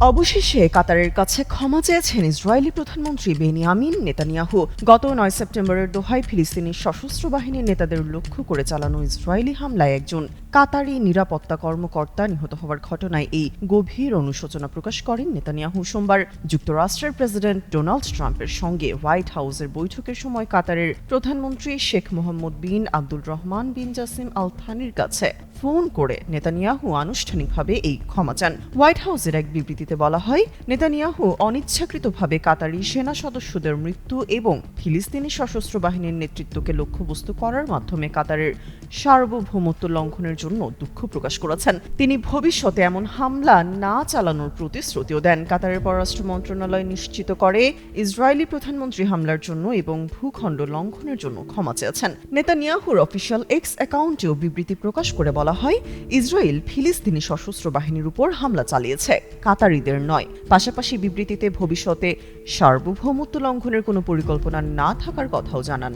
অবশেষে কাতারের কাছে ক্ষমা চেয়েছেন ইসরায়েলি প্রধানমন্ত্রী বেনিয়ামিন নেতানিয়াহু। গত নয় সেপ্টেম্বরের দোহায় ফিলিস্তিনি সশস্ত্র বাহিনীর নেতাদের লক্ষ্য করে চালানো ইসরায়েলি হামলায় একজন কাতারি নিরাপত্তা কর্মকর্তা নিহত হওয়ার ঘটনায় এই গভীর অনুশোচনা প্রকাশ করেন নেতানিয়াহু। সোমবার যুক্তরাষ্ট্রের প্রেসিডেন্ট ডোনাল্ড ট্রাম্পের সঙ্গে হোয়াইট হাউসের বৈঠকের সময় কাতারের প্রধানমন্ত্রী শেখ মোহাম্মদ বিন আব্দুল রহমান বিন জাসিম আল থানির কাছে ফোন করে নেতানিয়াহু আনুষ্ঠানিকভাবে এই ক্ষমা চান। হোয়াইট হাউসের এক বিবৃতিতে বলা হয়, নেতানিয়াহু অনিচ্ছাকৃতভাবে কাতারি সেনা সদস্যদের মৃত্যু এবং ফিলিস্তিনি সশস্ত্র বাহিনীর নেতৃত্বকে লক্ষ্যবস্তু করার মাধ্যমে কাতারের সার্বভৌমত্ব লঙ্ঘনের জন্য দুঃখ প্রকাশ করেছেন। তিনি ভবিষ্যতে এমন হামলা না চালানোর প্রতিশ্রুতিও দেন। কাতারের পররাষ্ট্র মন্ত্রণালয় নিশ্চিত করে ইসরায়েলি প্রধানমন্ত্রী হামলার জন্য এবং ভূখণ্ড লঙ্ঘনের জন্য ক্ষমা চেয়েছেন। নেতানিয়াহুর অফিসিয়াল এক্স অ্যাকাউন্টেও বিবৃতি প্রকাশ করে বলা হয়, ইসরায়েল ফিলিস্তিনি সশস্ত্র বাহিনীর উপর হামলা চালিয়েছে। কাতারিদের নয়। পাশাপাশি বিবৃতিতে ভবিষ্যতে সার্বভৌমত্ব লঙ্ঘনের কোনো পরিকল্পনা না থাকার কথাও জানান।